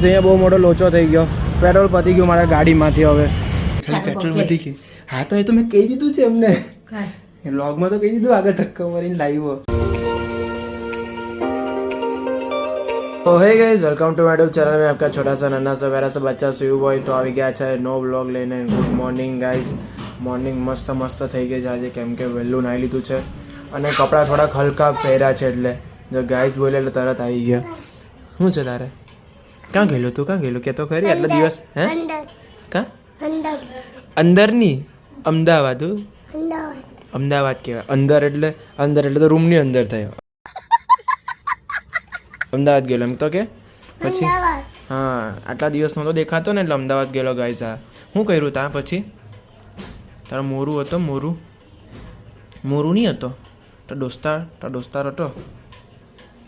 Guys અહીંયા બહુ મોટો લોચો થઈ ગયો. પેટ્રોલ પતી ગયું મારા ગાડીમાંથી હવે. પેટ્રોલ પતી ગયું. હા તો એ તો મેં કહી દીધું છે એમને. લોગમાં તો કહી દીધું આગળ ધક્કો મારીને લાઈવ તો hey guys welcome to my channel મેં આપકા છોટા સા નન્ના સો વેરા સો બચ્ચા સુયું હોય તો આવી ગયા છે નો વ્લોગ લઈને. ગુડ મોર્નિંગ ગાઈઝ મોર્નિંગ મસ્ત મસ્ત થઈ ગઈ છે આજે કેમ કે વહેલું નાહી લીધું છે. અને કપડાં થોડાક હલકા પહેર્યા છે એટલે. જો ગાઈઝ બોલે એટલે તરત આવી ગયા. શું છે તારે ક્યાં ગયેલું તું? ક્યાં ગયેલું? કે તો ખરી આટલા દિવસ હે? ક્યાં અંદરની? અમદાવાદ અમદાવાદ. કહેવાય. અંદર એટલે અંદર એટલે તો રૂમની અંદર થયો. અમદાવાદ ગયેલો એમ તો કે? પછી? હા આટલા દિવસ નહોતો દેખાતો ને એટલે અમદાવાદ ગયેલો ગાઈસ આ. શું કર્યું ત્યાં પછી? તારો મોરું હતો મોરું. મોરું નહીં હતો? તો દોસ્તાર તો દોસ્તાર હતો?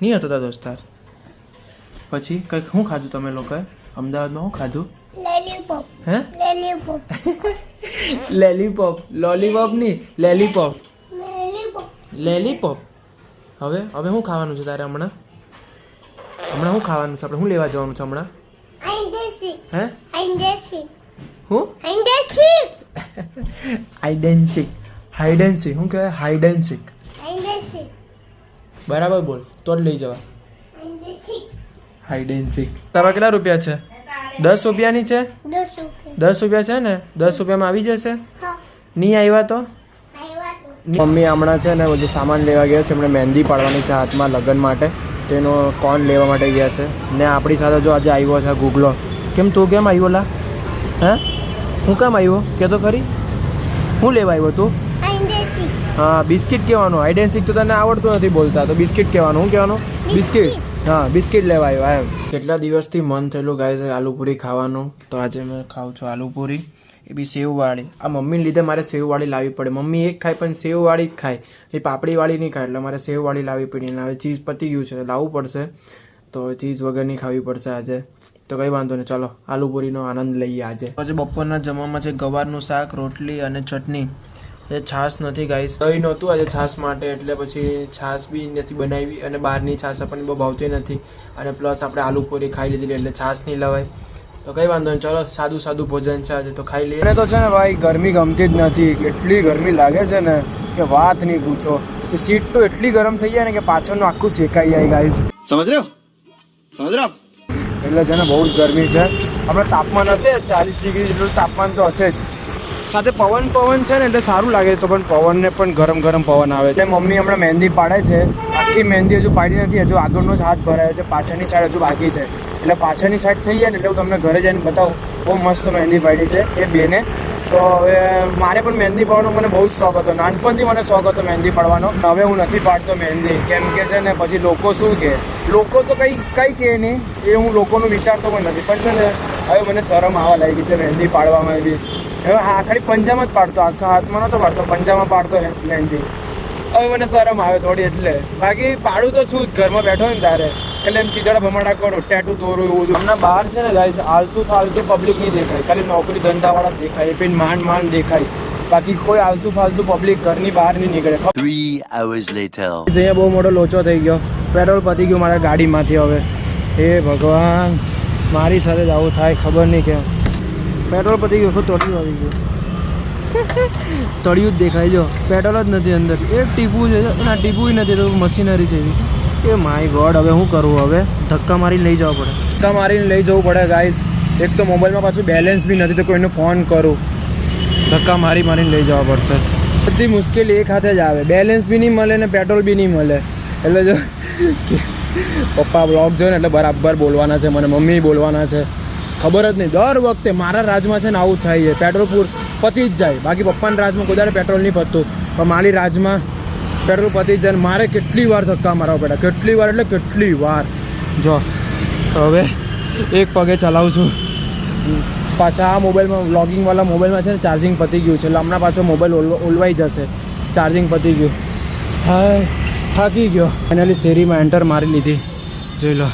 નહીં હતો તારો દોસ્તાર? પછી કંઈક શું ખાધું તમે લોકોએ? અમદાવાદમાં શું ખાધું? Lollipop, હે? Lollipop, લેલીપોપ લોલીપોપ નહીં લેલીપોપ લેલીપોપ હવે હવે શું ખાવાનું છે તારે હમણાં? હમણાં શું ખાવાનું છે? આપણે શું લેવા જવાનું છે હમણાં? હે. હું? The હાઈડેન્સિક શું કહેવાય? હાઈડેન્સિક. બરાબર બોલ. તો જ લઈ જવા. હાઈડેન્સિક તારા કેટલા રૂપિયા છે? દસ રૂપિયાની છે? દસ રૂપિયા. છે ને? દસ રૂપિયામાં આવી જશે? નહીં આવ્યા તો. મમ્મી હમણાં છે ને બધું સામાન લેવા ગયા છે એમણે મહેંદી પાડવાની છે હાથમાં લગ્ન માટે. તેનો કોન લેવા માટે ગયા છે. ને આપણી સાથે જો આજે આવ્યો છે ગુગલો. કેમ તું કેમ આવ્યો લા? હે? હું કેમ આવ્યો? કે તો ખરી? હું લેવા આવ્યો તું. હા બિસ્કિટ કહેવાનું. આઈડેન્સિક તો તને આવડતું નથી બોલતા. તો બિસ્કિટ કહેવાનું. હું કહેવાનું? બિસ્કિટ. હા બિસ્કિટ લેવા આવ્યો એમ. કેટલા દિવસથી મન થયેલું ગાય છે આલુપૂરી ખાવાનું? તો આજે મેં ખાઉં છું આલુપૂરી. એ બી સેવવાળી. આ મમ્મીને લીધે મારે સેવવાળી લાવવી પડે. મમ્મી એક ખાય પણ સેવવાળી જ ખાય. એ પાપડીવાળી નહીં ખાય એટલે મારે સેવવાળી લાવવી પડી. અને હવે ચીઝ પતી ગયું છે લાવવું પડશે. તો ચીઝ વગરની ખાવી પડશે આજે. તો કંઈ વાંધો નહીં. ચાલો આલુપૂરીનો આનંદ લઈએ આજે. આજે બપોરના જમવામાં છે ગવારનું શાક રોટલી અને ચટણી. એ છાશ નથી ગાઈશ દહીં નહોતું આજે છાશ માટે એટલે પછી છાશ બી નથી બનાવી અને બહારની છાશ આપણને બહુ ભાવતી નથી. અને પ્લસ આપણે આલુ પૂરી ખાઈ લીધી એટલે છાશ નહીં લવાય. તો કંઈ વાંધો નહીં ચલો સાદું સાદું ભોજન છે આજે તો ખાઈ લઈએ. મને તો છે ને ભાઈ ગરમી ગમતી જ નથી એટલી ગરમી લાગે છે ને કે વાત નહીં પૂછો. એ સીટ તો એટલી ગરમ થઈ જાય ને કે પાછળનું આખું શેકાઈ જાય ગાઈસ સમજ રહ્યો? સમજ રહ્યો? એટલે છે ને બહુ જ ગરમી છે. આપણે તાપમાન હશે ચાલીસ ડિગ્રી જેટલું તાપમાન તો હશે જ. સાથે પવન પવન છે ને, એટલે સારું લાગે તો પણ પવનને પણ ગરમ ગરમ પવન આવે છે. મમ્મી હમણાં મહેંદી પાડે છે. આખી મહેંદી હજુ પાડી નથી, હજુ આગળનો જ હાથ ભરાયો છે, પાછળની સાઈડ હજુ બાકી છે. એટલે પાછળની સાઈડ થઈ જાય ને, એટલે હું તમને ઘરે જઈને બતાવું. બહુ મસ્ત મહેંદી પાડી છે એ બેને. તો હવે મારે પણ મહેંદી પાડવાનો મને બહુ જ શોખ હતો. નાનપણથી મને શોખ હતો મહેંદી પાડવાનો. હવે હું નથી પાડતો મહેંદી. કેમ કે છે ને, પછી લોકો શું કહે લોકો તો કંઈ કંઈ કહે નહીં. એ હું લોકોનું વિચારતો પણ નથી. પણ છે ને હવે મને શરમ આવવા લાગી છે મહેંદી પાડવામાં બી. હવે હા ખાલી પંજામાં જ પાડતો આખા હાથમાં નહોતો પાડતો પંજામાં પાડતો મહેંદી. હવે મને શરમ આવે થોડી એટલે. બાકી પાડું તો છું જ ઘરમાં બેઠો ને તારે. એટલે એમ ચીચડા ભમાડા કરો ટેટુ દોરું એવું બધું. હમણાં બહાર છે ને ગાઈસ આલતું ફાલતું પબ્લિક નહીં દેખાય. ખાલી નોકરી ધંધાવાળા દેખાય એ પેન માંડ માંડ દેખાય. બાકી કોઈ આલતું ફાલતું પબ્લિક ઘરની બહાર નહીં નીકળે. અહીંયા બહુ મોટો લોચો થઈ ગયો પેટ્રોલ પતી ગયું મારા ગાડીમાંથી હવે. હે ભગવાન. મારી સાથે જ આવું થાય ખબર નહીં કેમ. પેટ્રોલ પતી ગયું આખું તળિયું આવી ગયું. તળિયું જ દેખાય જો. પેટ્રોલ જ નથી અંદર. એક ટીપું છે ના ટીપું નથી તો મશીનરી છે એવી. એ માય ગોડ હવે શું કરવું હવે ધક્કા મારીને લઈ જવા પડે. ધક્કા મારીને લઈ જવું પડે ગાઈઝ એક તો મોબાઈલમાં પાછું બેલેન્સ બી નથી તો કોઈને ફોન કરું. ધક્કા મારી મારીને લઈ જવા પડશે. બધી મુશ્કેલી એક હાથે જ આવે. બેલેન્સ બી નહીં મળે ને પેટ્રોલ બી નહીં મળે. એટલે જો પપ્પા બ્લોગ જોઈને એટલે બરાબર બોલવાના છે, મને મમ્મી બોલવાના છે. ખબર જ નહીં. દર વખતે મારા રાજમાં છે ને આવું થાય છે. પેટ્રોલ પૂર પતી જ જાય. બાકી પપ્પાના રાજમાં કોઈ પેટ્રોલ નહીં પતતું. પણ મારી રાજમાં પેટ્રોલ પતી જ જાય મારે કેટલી વાર ધક્કા મારવા પડ્યા. કેટલી વાર એટલે કેટલી વાર. જો, હવે એક પગે ચલાવું છું. પાછા આ મોબાઈલમાં વ્લોગિંગવાળા મોબાઈલમાં છે ને ચાર્જિંગ પતી ગયું છે. એટલે હમણાં પાછો મોબાઈલ ઓલ ઓલવાઈ જશે. ચાર્જિંગ પતી ગયું. હા થાકી ગયો. ફાઇનલી શેરીમાં એન્ટર મારી લીધી. જોઈ લો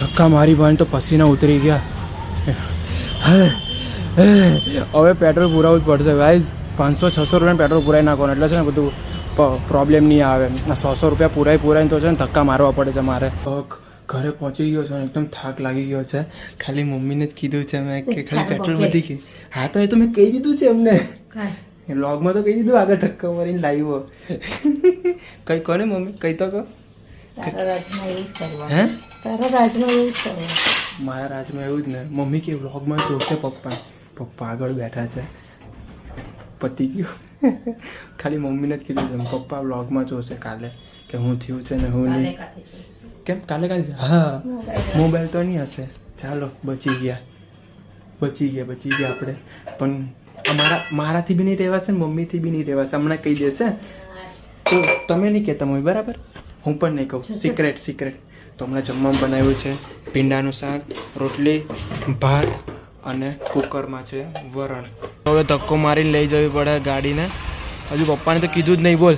ધક્કા મારી ભાઈ તો પસીના ઉતરી ગયા. હવે પેટ્રોલ પુરાવવું જ પડશે. ગાઈઝ પાંચસો છસો રૂપિયા પેટ્રોલ પૂરાવી નાખવાનું. એટલે છે ને બધું પ્રોબ્લેમ નહીં આવે. આ સો સો રૂપિયા પુરાઈ પુરાઈને તો છે ને ધક્કા મારવા પડે છે મારે. ઘરે પહોંચી ગયો છું. એકદમ થાક લાગી ગયો છે. ખાલી મમ્મીને જ કીધું છે મેં કે ખાલી પેટ્રોલ વધી ગઈ હા તો એ તો મેં કહી દીધું છે એમને. વ્લોગમાં તો કહી દીધું આગળ ધક્કો મારીને લાવ્યો. કઈ કોને મમ્મી કઈ તો કહો. મારા રાજમાં એવું જ ને. મમ્મી કે વ્લોગમાં જોશે પપ્પા. પપ્પા આગળ બેઠા છે. પતી ગયું. ખાલી મમ્મીને જ કીધું પપ્પા વ્લોગમાં જોશે કાલે કે હું થયું છે ને હું નહીં. કેમ? કાલે કાલે હા. મોબાઈલ તો નહીં હશે. ચાલો બચી ગયા. બચી ગયા બચી ગયા આપણે. પણ અમારા મારાથી બી નહીં રહેવાશે મમ્મીથી બી નહીં રહેવાશે. હમણાં કહી દેશે. તો તમે નહીં કહેતા મમ્મી બરાબર? હું પણ નહીં કહું. સિક્રેટ સિક્રેટ તો હમણાં જમવામાં બનાવ્યું છે. ભીંડાનું શાક રોટલી ભાત અને કુકરમાં છે વરણ. હવે ધક્કો મારીને લઈ જવી પડે ગાડીને. હજુ પપ્પાને તો કીધું જ નહીં બોલ.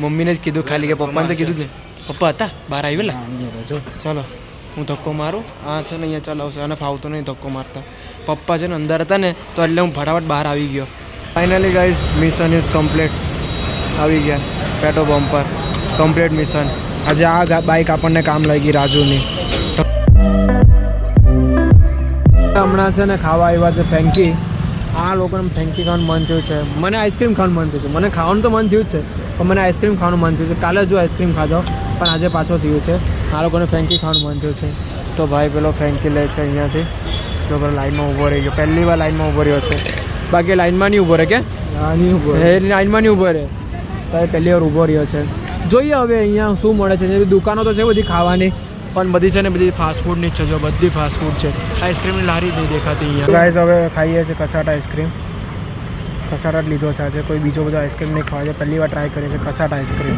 મમ્મીને જ કીધું ખાલી કે પપ્પાને તો કીધું જ નહીં. પપ્પા હતા? બહાર આવેલા ચાલો હું ધક્કો મારું. આ છે ને અહીંયા ચલાવશે. અને ફાવતો નહીં ધક્કો મારતા. પપ્પા છે ને અંદર હતા ને, તો એટલે હું ફટાફટ બહાર આવી ગયો. Finally guys mission is complete આવી ગયા પેટ્રોલ પંપ પર. કમ્પ્લીટ મિશન આજે આ બાઇક આપણને કામ લાગી રાજુની. હમણાં છે ને ખાવા આવ્યા છે ફેન્કી આ લોકોને ફેંકી ખાવાનું મન થયું છે. મને આઈસ્ક્રીમ ખાવાનું મન થયું છે. મને ખાવાનું તો મન થયું જ છે, પણ મને આઈસ્ક્રીમ ખાવાનું મન થયું છે. કાલે જો આઈસ્ક્રીમ ખાધો, પણ આજે પાછો થયું છે. આ લોકોને ફેન્કી ખાવાનું મન થયું છે. તો ભાઈ પેલો ફેન્કી લે છે અહીંયાથી. જો પેલો લાઈનમાં ઊભો રહી ગયો. પહેલી વાર લાઈનમાં ઊભો રહ્યો છે. બાકી લાઈનમાં નહીં ઊભો રહે કે? એ લાઈનમાં નહીં ઊભો રહે? તો પહેલી વાર ઊભો રહ્યો છે. જોઈએ હવે અહીંયા શું મળે છે. દુકાનો તો છે બધી ખાવાની પણ બધી છે ને બધી ફાસ્ટ ફૂડની જ છે જો બધી ફાસ્ટ ફૂડ છે. આઈસ્ક્રીમની લારી નહીં દેખાતી અહીંયા. ગાઈઝ હવે ખાઈએ છીએ કસાટ આઈસ્ક્રીમ કસાટ જ લીધો છે આજે. કોઈ બીજો બધો આઈસ્ક્રીમ નહીં ખાવા છે પહેલી વાર ટ્રાય કરીએ છીએ કસાટ આઈસ્ક્રીમ